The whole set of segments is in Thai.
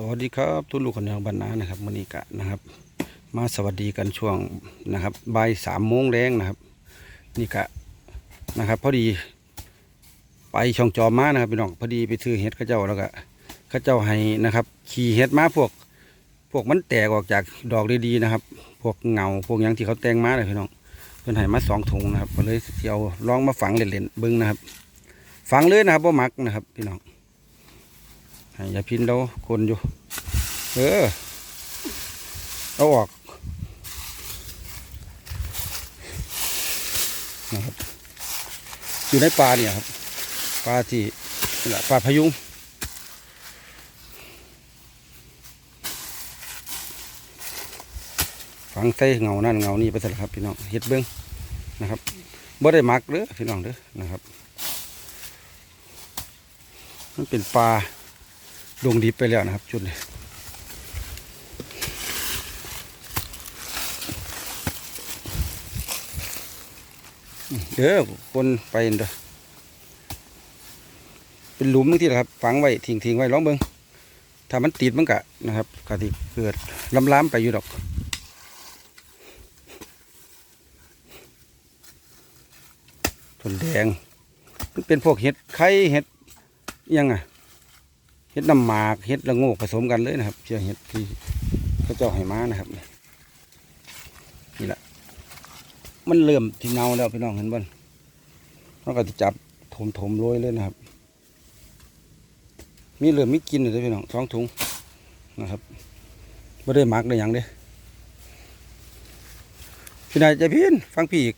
สวัสดีครับทุกลูกคนยางบรรณานะครับมอนีกะนะครับ มาสวัสดีกันช่วงนะครับบ่ายสามโมงแรงนะครับ นี่กะนะครับ พอดี ไปช่องจอมมานะครับพี่น้องพอดีไปซื้อเห็ดข้าเจ้าแล้วก็ข้าเจ้าให้นะครับ ขี่เห็ดมาพวก พวกมันแตกออกจากดอกดีๆนะครับ พวกเงาพวกหยังที่เขาแต่งมาเลยพี่น้องเพิ่นให้มาสองถุงนะครับก็เลยเอาลองมาฝังเล่นๆเบิ้งนะครับ ฝังเลยนะครับว่ามักนะครับ พี่น้อง ให้ยาพินเราคนอยู่ เออเอาออกนะครับอยู่ในปลาเนี่ยครับปลาที่ปลาพยุงฝังใส่เงานั่นเงานี่ไปสิละครับพี่น้องเฮ็ดเบิ้งนะครับบ่ได้มักเด้อพี่น้องเด้อนะครับ มันเป็นปลา ดงดิบไปแล้วนะครับ จุดนี้เด้อคนไปเด้อเป็นหลุมนึงที่ละครับ ฝังไว้ทิ้งทิ้งไว้ร้องเบิงถ้ามันติดมันกะนะครับกะที่เกิดล้ำล้ำๆไปอยู่ดอกต้นแดงมันเป็นพวกเห็ดไข่เห็ดยังอะ เห็ดน้ำหมากเห็ดละโงกผสมกันเลยนะครับเชื่อเห็ดที่เขาเจ้าให้มานะครับนี่แหละมันเริ่มที่เนาแล้วพี่น้องเห็นบ่นเราก็จะจับถมถมโรยเลยนะครับ มีเริ่มมีกินเลยพี่น้องสองถุงนะครับไม่ได้หมักได้ยังเด้พี่นายใจพินฟังพี่อีก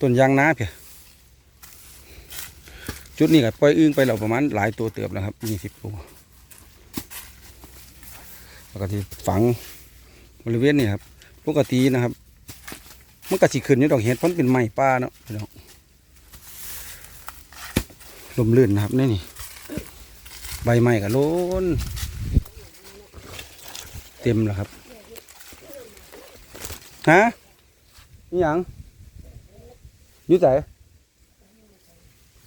ต้นยางนาเพียจุดนี้ก็ปล่อยอึ้งไปแล้วประมาณหลายตัวเติบแล้วครับยี่สิบตัว แล้วก็ที่ฝังบริเวณนี้ครับปกตินะครับ มันก็สิขึ้นอยู่ดอกเห็ดเพราะมันเป็นไม้ป่าเนาะพี่น้องลมลื่นนะครับนี่นี่ใบไม้ก็ล้นเต็มแล้วครับฮะนี่ยังยุ่ใจ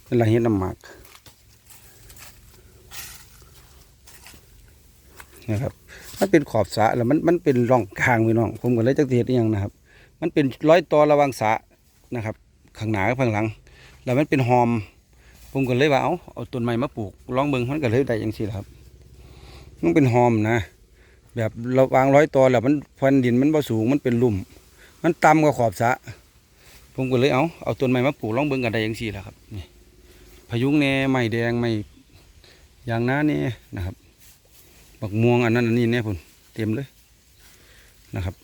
เป็นไรเห็ดน้ำหมากนะครับ มันเป็นขอบสะแล้วมันมันเป็นร่องกลางพี่น้อง ผมก็เลยจักเทียดอหยังนะครับ มันเป็นร้อยต่อระหวังสะนะครับ ข้างหน้ากับข้างหลัง แล้วมันเป็นหอม ผมก็เลยว่าเอาเอาต้นไม้มาปลูกลองเบิ่งมันก็เลยได้ย่างนี้ครับ มันเป็นหอมนะ แบบเราวางร้อยต่อแล้วมันพันดินมันบ่สูงมันเป็นลุ่ม มันต่ำกว่าขอบสะผมก็เลยเอาเอาต้นไม้มาปลูกลองเบิ่งกันได้ย่างนี้แหละครับนี่พยุงแน่ไม้แดงไม้ยางนาเนี่นะครับ บักม่วงอันนั้นอันนี้เนี่ยพุ่นเต็มเลยนะครับ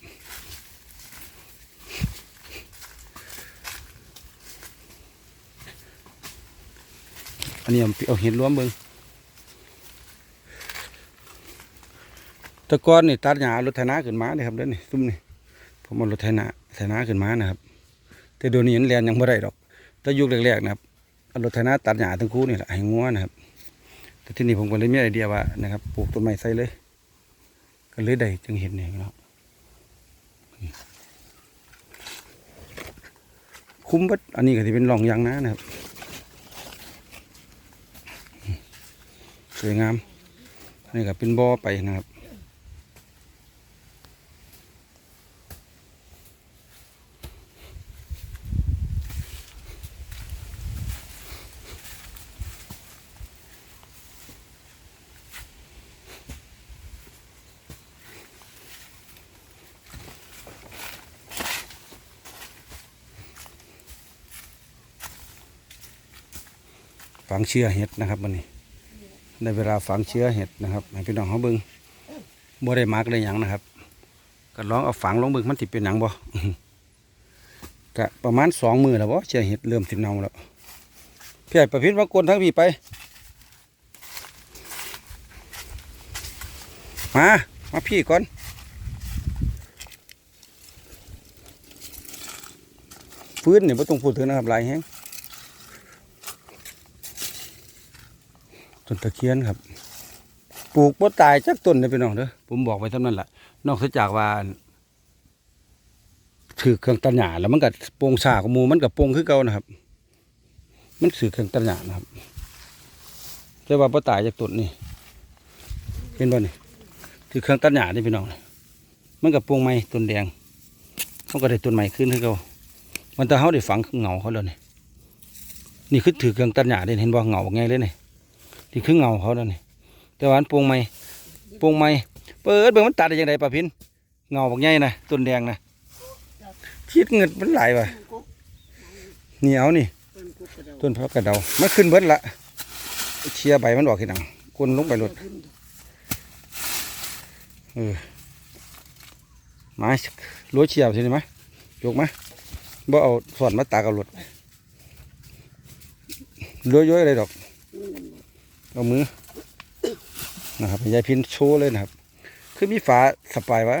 อันนี้เอาเห็ดรวมเบิงตะกอนนี่ตัดหญ้ารถไถนาขึ้นมาเลยครับเด้อนี่ซุ่มนี่ผมเอารถไถนาไถนาขึ้นมานะครับ แต่เดี๋ยวนี้เห็นแลนยังไม่ได้ดอกแต่ยุคแรกๆนะครับเอารถไถนาตัดหญ้าทั้งคู่นี่แหละให้งัวนะครับ แต่ที่นี่ผมก็เลยมีไอเดียว่านะครับปลูกต้นไม้ใส่เลย ก็เลยได้จึงเห็นนี่เนาะคุ้มบัดอันนี้ก็จะเป็นร่องยางนะนะครับสวยงามนี่ก็เป็นบ่อไปนะครับ ฝังเชื้อเห็ดนะครับวันนี้ในเวลาฝังเชื้อเห็ดนะครับให้พี่น้องเขาเบิ้งบ่ได้มักได้หยังนะครับก็ลองเอาฝังลงเบิ้งมันติดเป็นหยังบ่ก็ประมาณสองมือแล้วบ่เชื้อเห็ดเริ่มติเน่าแล้วพี่ใหญ่ประพิษมากวนทั้งพี่ไป มามาพี่ก่อนฟื้นเนี่ยไม่ต้องพูดถึงนะครับลายแห้ง ต้นตะเคียนครับ ปลูกบ่ตายจักต้นเลยพี่น้องเด้อผมบอกไว้เท่านั้นแหละนอกจากว่าถือเครื่องตัดหญ้าแล้วมันก็โป่งสาของมูมันก็โป่งคือเก่านะครับ มันถือเครื่องตัดหญ้านะครับแต่ว่าบ่ตายจากต้นนี่เห็นบ่นี่คือเครื่องตัดหญ้านี่พี่น้องมันกับปงไม้ต้นแดงเขาก็ได้ต้นใหม่ขึ้นให้เขามันแต่เขาได้ฝังเหงาเขาแล้วนี่นี่คือถือเครื่องตัดหญ้าได้เห็นบ่เหงาไงเลยนี่ นี่คือเงาเขาแล้วนี่แต่ว่าอันปวงไม้ปวงไม้เปิดเบิ่งมันตัดได้ยังไงป้าพินเงาบักใหญ่นะต้นแดงนะคิดเงินมันหลายว่ะนี่เอานี่ต้นพระกระเดาไม่ขึ้นเบิดละเชียใบมันออกทีหลังกลนลงไปหลุดเออมาล้วเชียร์ใช่ไหมยกมาบ่เอาส่วนมาตากเอาหลดล้วย้อยอะไรดอก เอามือนะครับยายพินโชว์เลยนะครับ คือมีฝาสปายวะ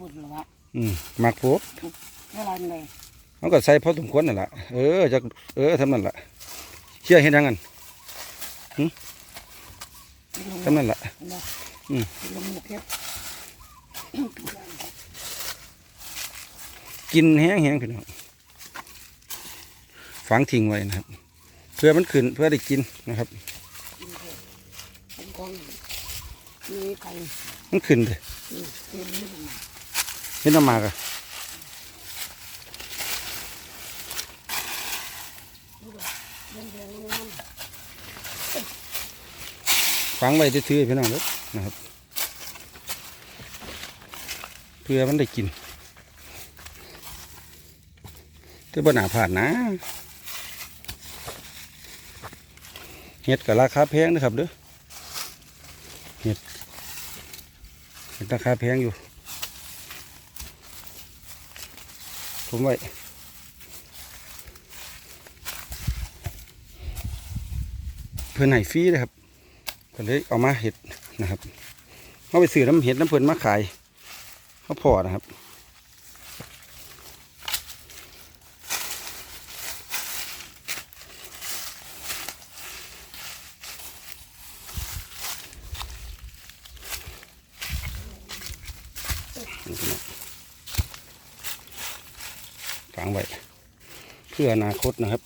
พูดแล้วว่าอืมมักโพกเท่าไรเลยเขาก็ใส่พอสมควรนั่นแหละเออจะเออทำนั่นแหละเชื่อเห็นยังไงทำนั่นแหละอืมลงมือเพชรกินแห้งแห้งพี่น้องฝังทิ้งไว้นะครับเพื่อมันขึ้นเพื่อได้กินนะครับเป็นของมีไก่มันขึ้นเลยเต็มนี่ผมเห็นน้ำมากอะเลี้ยงเลี้ยงน้ำฝังไว้ซื่อๆพี่น้องเด้อนะครับ เพื่อมันได้กินแต่บ่หนาผ่านนะ เห็ดกับราคาแพงนะครับเด้อเห็ดเห็ดราคาแพงอยู่ผมไว้เพื่อนให้ฟรีเลยครับก็เลยเอามาเห็ดนะครับเอาไปซื้อน้ำเห็ดน้ำเพื่อนมาขายเขาพอนะครับ ฝังไว้เพื่ออนาคตนะครับ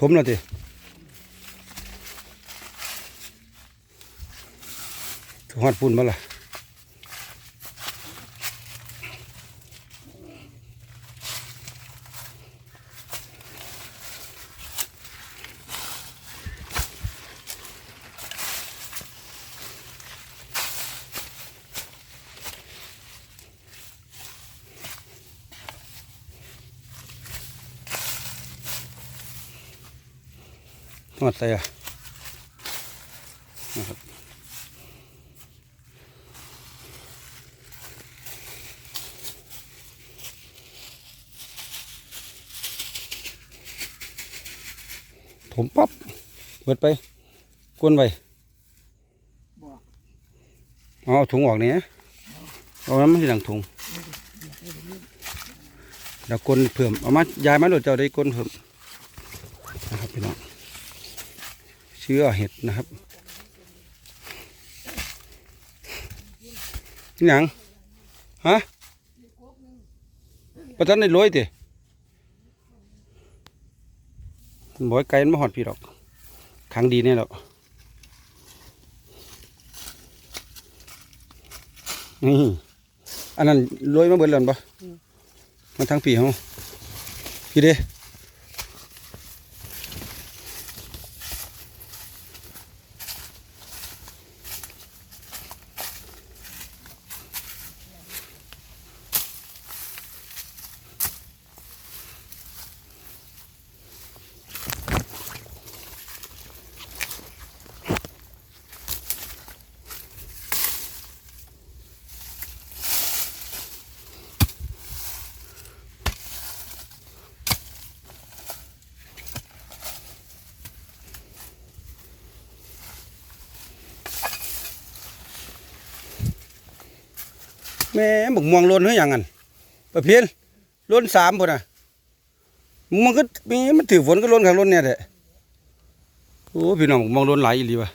ถมแล้วที หอดปุ่นมาล่ะหอดใส่อะนะครับถมปั๊บ เบิดไปกวนไปอกเอาถุงออกเนี่ยเอาน้ำมันที่หลังถุงแล้วกลนเพิ่มเอามายายมาโหลดเจ้าได้กลนเพิ่มนะครับพี่น้องเชื้อเห็ดนะครับนี่หยังฮะประจันในรวยเติบ่อยไกลมันมาหอดพี่ดอก ขังดีเนี่ยหรอกนี่อันนั้นรวยมาเบิดแล้วปะมาทั้งปีเฮาพี่เด้ แม่บักม่วงล้นเฮ้ยยังงันประเพียนล้นสามพุ่นน่ะมันก็มีมันถือฝนก็ล้นข้างล้นเนี่ยแหละโอ้พี่น้องมองล้นหลายอีหลีวะ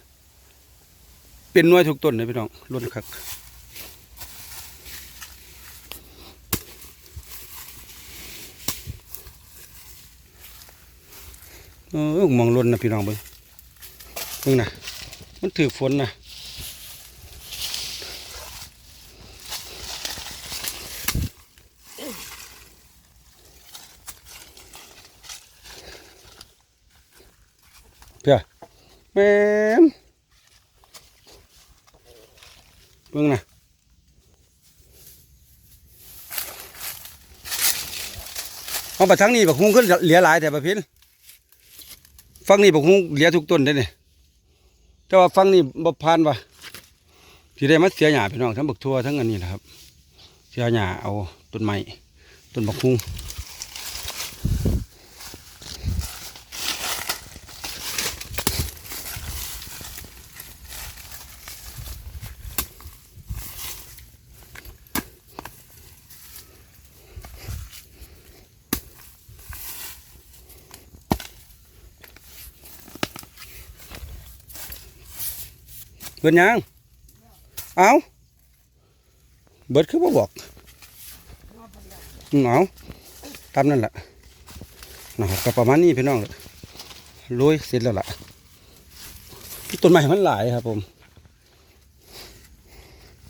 เป็นน้อยทุกต้นเลยพี่น้องล้นคักเออมองล้นนะพี่น้องเบิ่งเบิ่งนะมันถือฝนนะเพื่อ แม่นเบิ่งนะเอาไปทางนี้บักฮุ้งขึ้นเหลือหลายแต่ประพินฟังนี่บักฮุ้งเหลือทุกต้นได้เนี่ยแต่ว่าฟังนี่บ่ผ่านวะที่ได้มาเสียหญ้าพี่น้องทั้งบักทั่วทั้งอันนี้นะครับ เสียหญ้าเอาต้นไม้ต้นบักฮุ้ง เบิดยังเอาเบิดคือบ่บอกเอาตามนั่นแหละนะครับก็ประมาณนี้พี่น้องโรยเสร็จแล้วล่ะต้นไม้มันหลายครับผม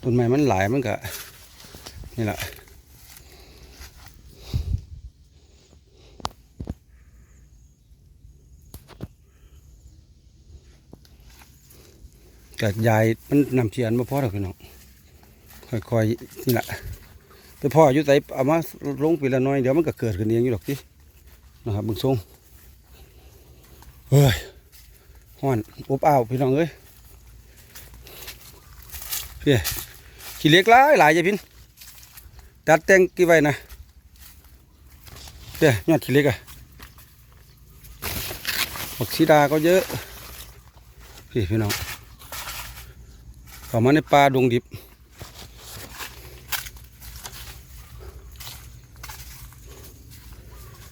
ต้นไม้มันหลายมันก็นี่แหละ กับยายมันนำเชียนมาพ่อเราพี่น้องค่อยๆนี่แหละไปพ่ออยู่ใส่เอามาลงไปละน้อยเดี๋ยวมันก็เกิดขึ้นเองอยู่หรอกที่นะครับบึงทรงเฮ้ยห้อนอบอ้าวพี่น้องเอ้ยพี่ขี้เล็กหลายหลายจ้ะพินตัดแต่งกี่ไว้นะพี่ยอดขี้เล็กอะบักซีดาก็เยอะพี่พี่น้อง เข้ามาในป่าดงดิบ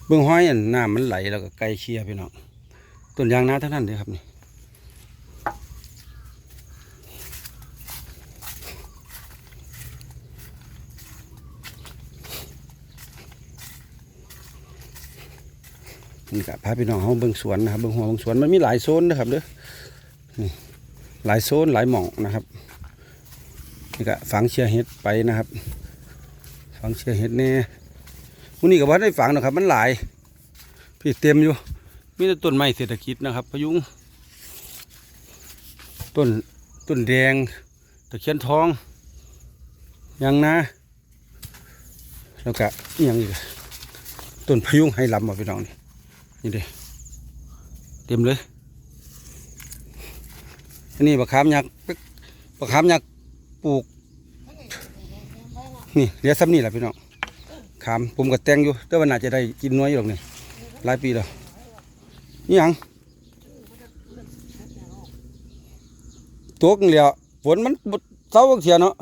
เบื้องห้อยอันน้ำมันไหลแล้วก็ไกลเคียพี่น้องต้นยางนาเท่านั้นเลยครับนี่นี่ก็พาพี่น้องเขาเบิ่งสวนนะครับเบิ่งหัวเบิ่งสวนมันมีหลายโซนนะครับเด้อนี่หลายโซนหลายหม่องนะครับ นี่ก็ฝังเชียเห็ดไปนะครับ ฝังเชียเห็ดแน่มื้อนี้ก็บ่ได้ฝังนะครับ มันหลาย พี่เต็มอยู่ มีแต่ต้นไม้เศรษฐกิจนะครับพะยุงต้นต้นแดงตะเคียนทองยางนาแล้วก็อหยังอีกต้นพะยุงให้ลำมาพี่น้องนี่นี่เด้เต็มเลยอันนี้บะขามยักษ์บะขามยักษ์ ลูก นี่เหลือซ้ำนี่แหละพี่น้องขามผมก็แตงอยู่แต่ว่าน่าจะได้กินน้อยอยู่หรอกนี่หลายปีแล้วนี่ยังตัวกันเหลียวฝนมันเศร้าเสียเนาะ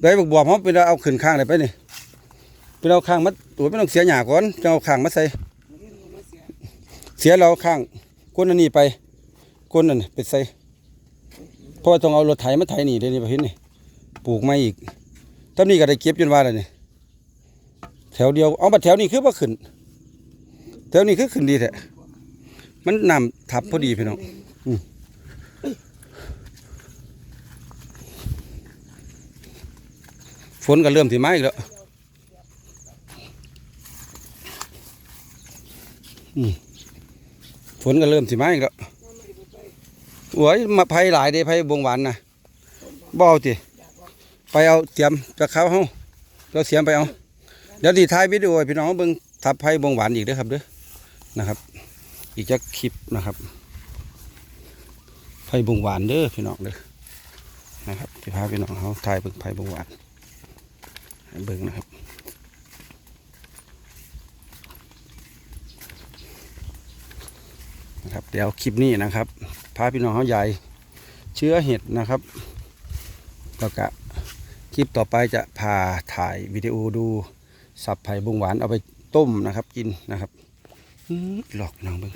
ได้บอกบอกเขาไปเอาขึ้นข้างเลยไปนี่ไปเอาข้างมาตัวไม่ต้องเสียหยาก่อนจะเอาข้างมาใส่เสียเราข้างก้นอันนี้ไปก้นอันนี้ไปใส่ ราะว่าต้องเอารถไถมาไถนี่เดี๋ยวนี้ประเภทนี่ปลูกไม่อีกตอนนี้ก็ได้เก็บจนว่าแล้วนี่แถวเดียวเอามาแถวนี้คือว่าขึ้น แถวนี้คือขึ้นดีแท้มันนำทับพอดีพี่น้องฝนก็เริ่มที่มาอีกแล้วฝนก็เริ่มที่มาอีกแล้ว โอ้ยมาไผ่หลายเด้ไผ่บงหวานนะบ่เอาติไปเอาเตรียมจะเข้าเฮาเราเสียมไปเอา เดี๋ยวดีท้ายวิดีโอพี่น้องเบิ่งทับไผ่บงหวานอีกเด้อครับเด้อนะครับ อีกจะคลิปนะครับไผ่บงหวานเด้อพี่น้องเด้อนะครับที่พาพี่น้องเขาถ่ายเบิ่งไผ่บงหวานให้เบิ่งนะครับนะครับเดี๋ยวคลิปนี้นะครับ พาพี่น้องเขาใหญ่เชื้อเห็ดนะครับแล้วก็คลิปต่อไปจะพาถ่ายวิดีโอดูสับไผ่บุงหวานเอาไปต้มนะครับ กินนะครับหลอกน้องเบิ่ง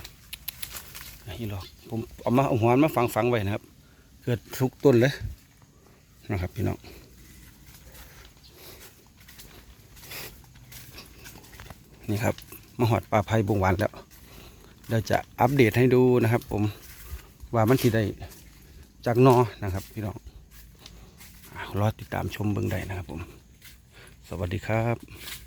นี่หลอกผมเอามาเอาหัวมาฝังฝังไว้นะครับ เกิดทุกต้นเลยนะครับพี่น้องนี่ครับมาหอดปลาไผ่บงหวานแล้วเราจะอัปเดตให้ดูนะครับผม ว่ามันที่ได้จากนอนะครับ พี่น้องรอติดตามชมเบื้องได้นะครับผม สวัสดีครับ